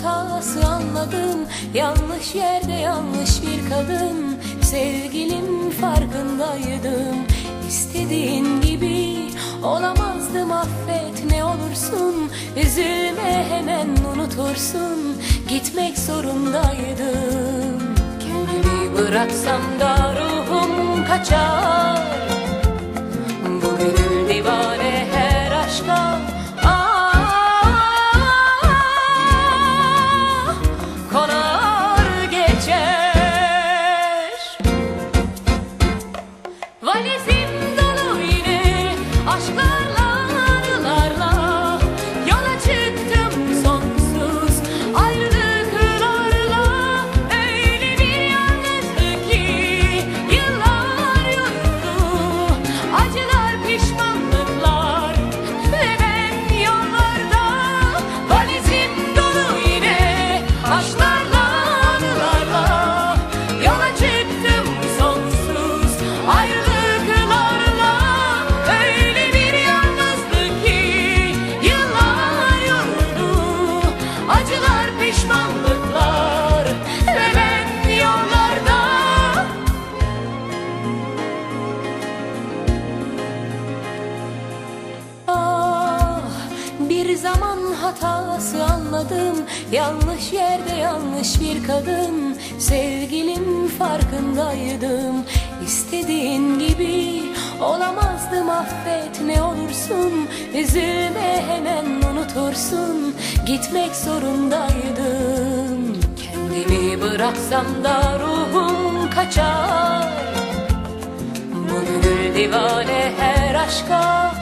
hatası anladım. Yanlış yerde yanlış bir kadın. Sevgilim farkındaydım. İstediğin gibi olamazdım affet ne olursun. Üzülme hemen unutursun. Gitmek zorundaydım. Kendimi bıraksam da ruhum kaçar. Hatası anladım. Yanlış yerde yanlış bir kadın. Sevgilim farkındaydım. İstediğin gibi olamazdım affet ne olursun. Üzülme hemen unutursun. Gitmek zorundaydım. Kendimi bıraksam da ruhum kaçar. Bu gönül divane her aşka